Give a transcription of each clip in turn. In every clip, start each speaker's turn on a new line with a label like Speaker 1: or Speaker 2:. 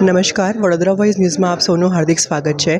Speaker 1: નમસ્કાર, વડોદરા વોઇસ ન્યૂઝમાં આપ સૌનું હાર્દિક સ્વાગત છે.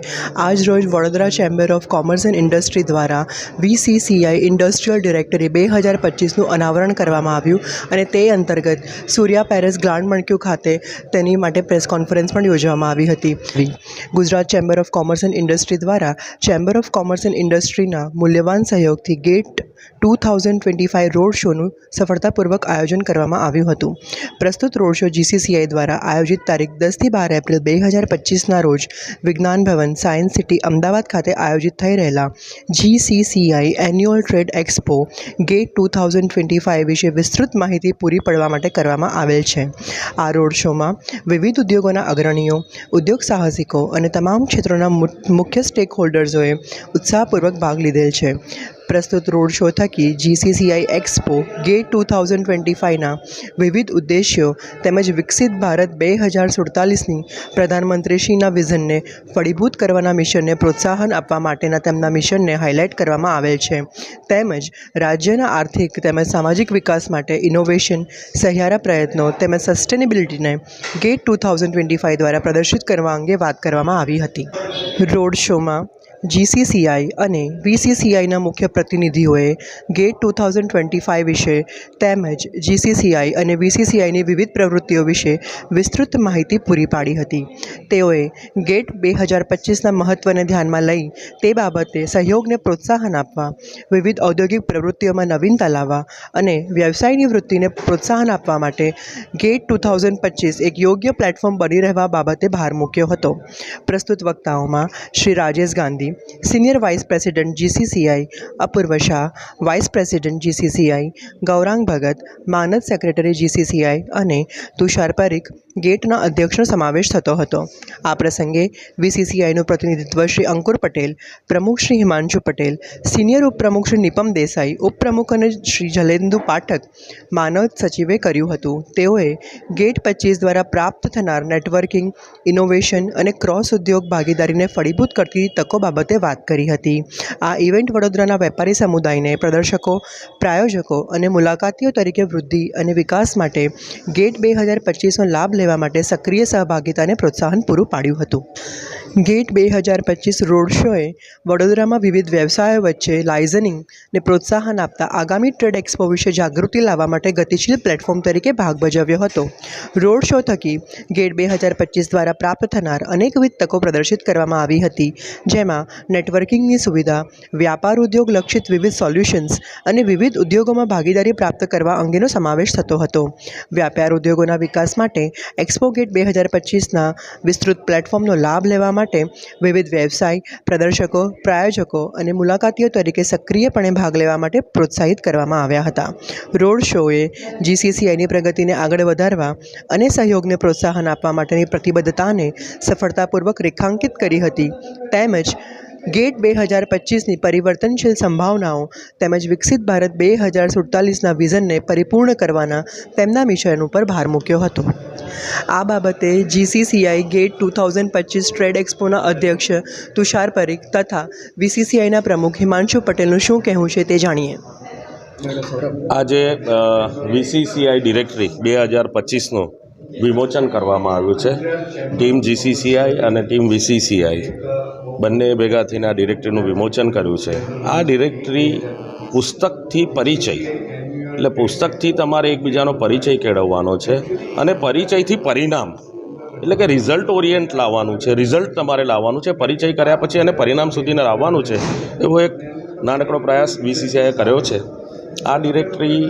Speaker 1: આજ રોજ Vadodara chamber of commerce and industry દ્વારા વીસીસીઆઈ ઇન્ડસ્ટ્રીયલ ડિરેક્ટરી બે હજાર પચીસનું અનાવરણ કરવામાં આવ્યું અને તે અંતર્ગત સૂર્યા પેરેસ ગ્લાન્ડ મણક્યુ ખાતે તેની માટે પ્રેસ કોન્ફરન્સ પણ યોજવામાં આવી હતી. Gujarat chamber of commerce and industry દ્વારા ચેમ્બર ઓફ કોમર્સ એન્ડ ઇન્ડસ્ટ્રીના મૂલ્યવાન સહયોગથી gate two thousand twenty five road શોનું સફળતાપૂર્વક આયોજન કરવામાં આવ્યું હતું. પ્રસ્તુત રોડ શો જીસીસીઆઈ દ્વારા આયોજિત તારીખ દસથી બાર એપ્રિલ બે હજાર પચીસના રોજ વિજ્ઞાન ભવન સાયન્સ સિટી અમદાવાદ ખાતે આયોજિત થઈ રહેલા GCCI annual trade expo gate two thousand twenty five વિશે વિસ્તૃત માહિતી પૂરી પાડવા માટે કરવામાં આવેલ છે. આ રોડ શોમાં વિવિધ ઉદ્યોગોના અગ્રણીઓ, ઉદ્યોગ સાહસિકો અને તમામ ક્ષેત્રોના મુખ્ય સ્ટેક હોલ્ડર્સોએ ઉત્સાહપૂર્વક ભાગ લીધેલ છે. પ્રસ્તુત રોડ શો થકી GCCI expo gate two thousand twenty ફાઇવના વિવિધ ઉદ્દેશ્યો તેમજ વિકસિત ભારત બે હજાર સુડતાલીસની પ્રધાનમંત્રીશ્રીના વિઝનને ફળીભૂત કરવાના મિશનને પ્રોત્સાહન આપવા માટેના તેમના મિશનને હાઇલાઇટ કરવામાં આવેલ છે. તેમજ રાજ્યના આર્થિક તેમજ સામાજિક વિકાસ માટે ઇનોવેશન, સહિયારા પ્રયત્નો તેમજ સસ્ટેનેબિલિટીને gate two thousand twenty five દ્વારા પ્રદર્શિત કરવા અંગે વાત કરવામાં આવી હતી. રોડ શોમાં જીસીસીઆઈ અને વીસીસીઆઈના મુખ્ય પ્રતિનિધિઓએ gate two thousand twenty five વિશે તેમજ જીસીસીઆઈ અને વીસીસીઆઈની વિવિધ પ્રવૃત્તિઓ વિશે વિસ્તૃત માહિતી પૂરી પાડી હતી. તેઓએ ગેટ બે હજાર પચીસના મહત્ત્વને ધ્યાનમાં લઈ તે બાબતે સહયોગને પ્રોત્સાહન આપવા, વિવિધ ઔદ્યોગિક પ્રવૃત્તિઓમાં નવીનતા લાવવા અને વ્યવસાયની વૃત્તિને પ્રોત્સાહન આપવા માટે ગેટ ટુ થાઉઝન્ડ પચીસ એક યોગ્ય પ્લેટફોર્મ બની રહેવા બાબતે ભાર મૂક્યો હતો. પ્રસ્તુત વક્તાઓમાં Shri Rajesh Gandhi senior vice president GCCI Apurva Shah vice president GCCI Gaurang Bhagat માનદ secretary GCCI અને તુષાર પરીખ ગેટના અધ્યક્ષનો સમાવેશ થતો હતો. આ પ્રસંગે વીસીસીઆઈનું પ્રતિનિધિત્વ શ્રી અંકુર પટેલ, પ્રમુખ શ્રી હિમાંશુ પટેલ સિનિયર ઉપપ્રમુખ શ્રી નિપમ દેસાઈ, ઉપપ્રમુખ અને શ્રી જલેન્દુ પાઠક માનવ સચિવે કર્યું હતું. તેઓએ ગેટ પચીસ દ્વારા પ્રાપ્ત થનાર નેટવર્કિંગ, ઇનોવેશન અને ક્રોસ ઉદ્યોગ ભાગીદારીને ફળીભૂત કરતી તકો બાબતે વાત કરી હતી. આ ઇવેન્ટ વડોદરાના વેપારી સમુદાયને પ્રદર્શકો, પ્રાયોજકો અને મુલાકાતીઓ તરીકે વૃદ્ધિ અને વિકાસ માટે ગેટ બે હજાર પચીસનો લાભ લેવા માટે સક્રિય સહભાગિતાને પ્રોત્સાહન પૂરું પાડ્યું હતું. ગેટ બે હજાર પચીસ રોડ શોએ વડોદરામાં વિવિધ વ્યવસાયો વચ્ચે લાઇઝનિંગને પ્રોત્સાહન આપતા આગામી ટ્રેડ એક્સપો વિશે જાગૃતિ લાવવા માટે ગતિશીલ પ્લેટફોર્મ તરીકે ભાગ ભજવ્યો હતો. રોડ શો થકી ગેટ બે હજાર પચીસ દ્વારા પ્રાપ્ત થનાર અનેકવિધ તકો પ્રદર્શિત કરવામાં આવી હતી, જેમાં નેટવર્કિંગની સુવિધા, વ્યાપાર ઉદ્યોગ લક્ષિત વિવિધ સોલ્યુશન્સ અને વિવિધ ઉદ્યોગોમાં ભાગીદારી પ્રાપ્ત કરવા અંગેનો સમાવેશ થતો હતો. વ્યાપાર ઉદ્યોગોના વિકાસ માટે એક્સપો ગેટ બે હજાર પચીસના વિસ્તૃત પ્લેટફોર્મનો લાભ લેવા માટે વિવિધ વ્યવસાય પ્રદર્શકો, પ્રાયોજકો અને મુલાકાતીઓ તરીકે સક્રિયપણે ભાગ લેવા માટે પ્રોત્સાહિત કરવામાં આવ્યા હતા. રોડ શોએ જીસીસીઆઈની પ્રગતિને આગળ વધારવા અને સહયોગને પ્રોત્સાહન આપવા માટેની પ્રતિબદ્ધતાને સફળતાપૂર્વક રેખાંકિત કરી હતી. તેમજ ગેટ બે હજાર પચીસની પરિવર્તનશીલ સંભાવનાઓ તેમજ વિકસિત ભારત બે હજાર સુડતાલીસના વિઝનને પરિપૂર્ણ કરવાના તેમના મિશન ઉપર ભાર મૂક્યો હતો. આ બાબતે જીસીસીઆઈ ગેટ ટુ થાઉઝન્ડ પચીસ ટ્રેડ એક્સપોના અધ્યક્ષ તુષાર પરીખ તથા વીસીસીઆઈના પ્રમુખ હિમાંશુ પટેલનું શું કહેવું છે તે જાણીએ.
Speaker 2: આજે વીસીસીઆઈ ડિરેક્ટરી બે હજાર પચીસનું વિમોચન કરવામાં આવ્યું છે. ટીમ જીસીસીઆઈ અને ટીમ વીસીસીઆઈ. બંને ભેગા થઈને આ ડિરેક્ટરીનું વિમોચન કર્યું છે. આ ડિરેક્ટરી પુસ્તકથી પરિચય, એટલે પુસ્તકથી તમારે એકબીજાનો પરિચય કેળવવાનો છે અને પરિચયથી પરિણામ, એટલે કે રિઝલ્ટ ઓરિએન્ટ લાવવાનું છે. રિઝલ્ટ તમારે લાવવાનું છે, પરિચય કર્યા પછી અને પરિણામ સુધીને લાવવાનું છે, એવો એક નાનકડો પ્રયાસ બીસીસીઆઈએ કર્યો છે. આ ડિરેક્ટરી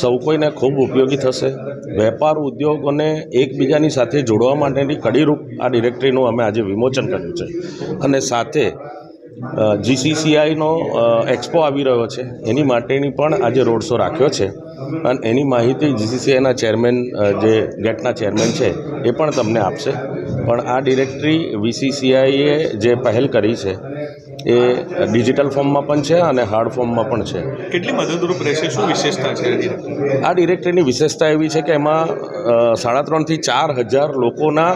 Speaker 2: સૌ કોઈને ખૂબ ઉપયોગી થશે. વેપાર ઉદ્યોગોને એકબીજાની સાથે જોડવા માટેની કડીરૂપ આ ડિરેક્ટરીનું અમે આજે વિમોચન કર્યું છે. અને સાથે જીસીસીઆઈનો એક્સપો આવી રહ્યો છે. એની માટેની પણ આજે રોડ શો રાખ્યો છે. અને એની માહિતી જીસીસીઆઈના ચેરમેન જે ગેટના ચેરમેન છે, એ પણ તમને આપશે. પણ આ ડિરેક્ટરી વીસીસીઆઈએ જે પહેલ કરી છે એ ડિજિટલ ફોર્મમાં પણ છે અને હાર્ડ ફોર્મમાં પણ છે.
Speaker 3: કેટલી મદદરૂપ રહેશે? શું વિશેષતા છે આ
Speaker 2: ડિરેક્ટરીની? વિશેષતા એવી છે કે એમાં સાડા ત્રણથી ચાર હજાર લોકોના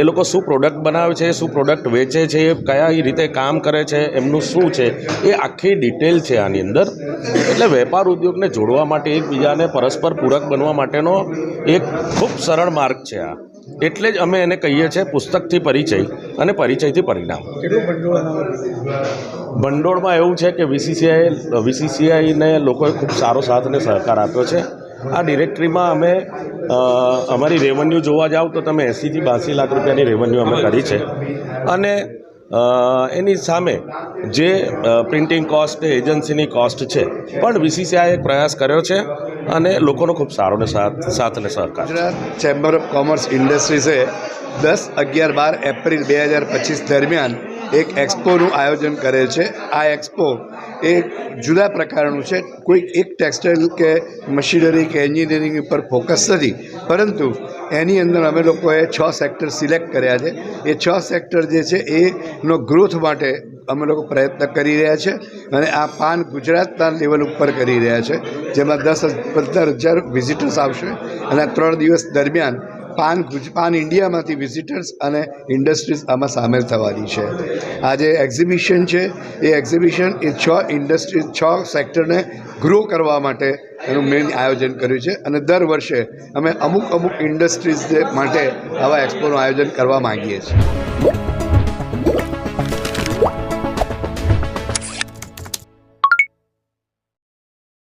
Speaker 2: એ લોકો શું પ્રોડક્ટ બનાવે છે શું પ્રોડક્ટ વેચે છે એ કયા રીતે કામ કરે છે એમનું શું છે એ આખી ડિટેલ છે આની અંદર. એટલે વેપાર ઉદ્યોગને જોડવા માટે એકબીજાને પરસ્પર પૂરક બનવા માટેનો એક ખૂબ સરળ માર્ગ છે આ. એટલે જ અમે એને કહીએ છીએ પુસ્તકથી પરિચય અને પરિચયથી પરિણામ. ભંડોળમાં એવું છે કે વીસીસીઆઈ, વીસીસીઆઈને લોકોએ ખૂબ સારો સાથ અને સહકાર આપ્યો છે. આ ડિરેક્ટરીમાં અમે અમારી રેવન્યુ જોવા જાઓ તો તમે એંસીથી બાંસી લાખ રૂપિયાની રેવન્યુ અમે કરી છે. અને એની સામે જે પ્રિન્ટિંગ કોસ્ટ એજન્સીની કોસ્ટ છે, પણ વીસીસીઆઈએ પ્રયાસ કર્યો છે અને લોકોનો ખૂબ સારો ને સાથ સાથ અને સહકાર.
Speaker 4: ગુજરાત ચેમ્બર ઓફ કોમર્સ ઇન્ડસ્ટ્રીઝે દસ અગિયાર બાર એપ્રિલ બે હજાર પચીસ દરમિયાન એક એક્સપોનું આયોજન કરે છે. આ એક્સપો એ જુદા પ્રકારનું છે. કોઈ એક ટેક્સટાઇલ કે મશીનરી કે એન્જિનિયરિંગ ઉપર ફોકસ નથી. પરંતુ એની અંદર અમે લોકોએ છ સેક્ટર સિલેક્ટ કર્યા છે. એ છ સેક્ટર જે છે, એનો ગ્રોથ માટે અમે લોકો પ્રયત્ન કરી રહ્યા છે અને આ પાન ગુજરાતના લેવલ ઉપર કરી રહ્યા છે. જેમાં દસ પંદર હજાર વિઝિટર્સ આવશે અને ત્રણ દિવસ દરમિયાન પાન પાન ઇન્ડિયામાંથી વિઝિટર્સ અને ઇન્ડસ્ટ્રીઝ આમાં સામેલ થવાની છે. આ જે એક્ઝિબિશન છે. એ એક્ઝિબિશન એ છ ઇન્ડસ્ટ્રી છ સેક્ટરને ગ્રો કરવા માટે એનું મેઇન આયોજન કર્યું છે. અને દર વર્ષે અમે અમુક અમુક ઇન્ડસ્ટ્રીઝ માટે આવા એક્સપોનું આયોજન કરવા માંગીએ છીએ.